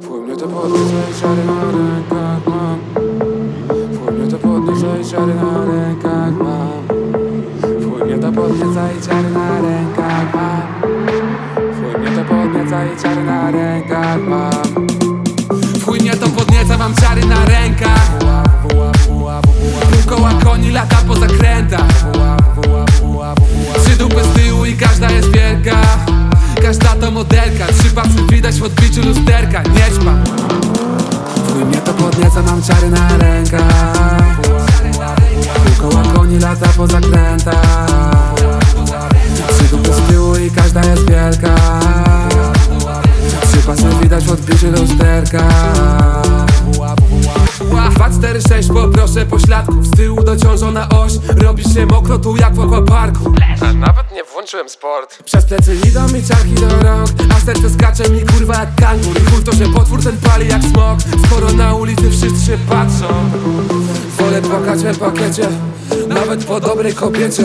Twój mnie to podnieca i czary na rękach mam. Twój mnie to podnieca i czary na rękach mam. Twój mnie to podnieca i czary na rękach mam. Twój mnie to podnieca i czary na rękach mam. Twój mnie to podnieca, mam czary na rękach. Pół koła koni lata po zakrętach to modelka. Trzy pasy widać w odbiciu lusterka. Nie ćpam Twój mnie to podnieca, mam czary na rękach. Pół koła koni lata po zakrętach. Trzy dupy z tyłu i każda jest wielka. Trzy pasy widać w odbiciu lusterka 2, 4, 6, poproszę pośladków. Z tyłu dociążona oś. Robi się mokro tu jak w aquaparku A nawet nie włączyłem sport. Przez plecy idą mi czarki do rąk. A serce skacze mi kurwa jak kangur I chuj to, że potwór ten pali jak smok. Skoro na ulicy wszyscy się patrzą. Wolę płakać w pakiecie Nawet po dobrej kobiecie.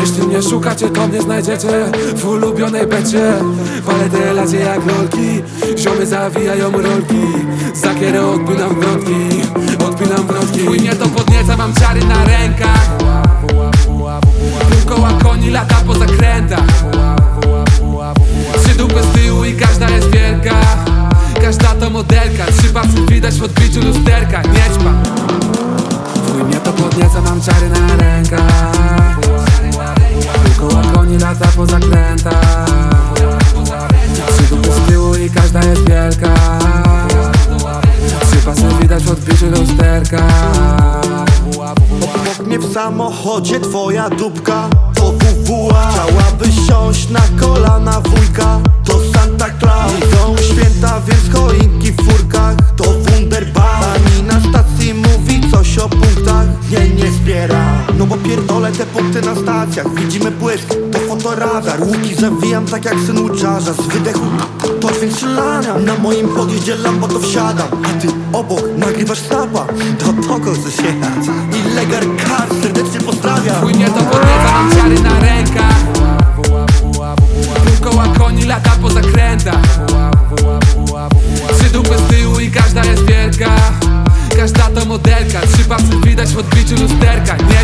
Jeśli mnie szukacie, to mnie znajdziecie W ulubionej becie. Palę te lacie jak lolki Ziomy zawijają rolki. Za kierę Odpinam wrotki Chuj mnie to podnieca, mam czary na rękach. Koła koni lata po zakrętach. Trzy dupy z tyłu i każda jest wielka. Każda to modelka. Trzy pasy widać w odbiciu lusterka. Nie ćpam Twój mnie to podnieca, mam czary na odbiciu lusterka Obok mnie w samochodzie twoja dupka. To WWA Chciałabyś siąść na kolana wujka. To Santa Claus. Idą święta, więc choinki w furkach. To Wunderbar Pani na stacji mówi coś o punktach. Nie, nie zbiera. No bo pierdolę te punkty na stacjach. Widzimy błysk, fotoradar Łuki zawijam tak jak syn łuczarza Z wydechu to dźwięk strzelania Na moim podjeździe Lambo to wsiadam A ty obok nagrywasz snapa. To poko chcesz jechać I legar kar serdecznie pozdrawiam Chuj mnie to podnieca, mam czary na rękach. Pół koła koni lata po zakrętach. Trzy dupy z tyłu i każda jest wielka. Każda to modelka. Trzy pasy widać w odbiciu lusterka. Nie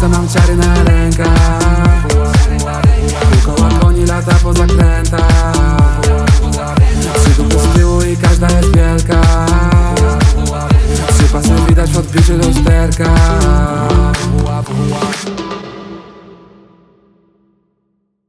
co mam ciary na rękach Tylko łaponi lata po zakrętach. Trzy dupy z tyłu i każda jest wielka. Trzy pasy widać w odbiciu lusterka.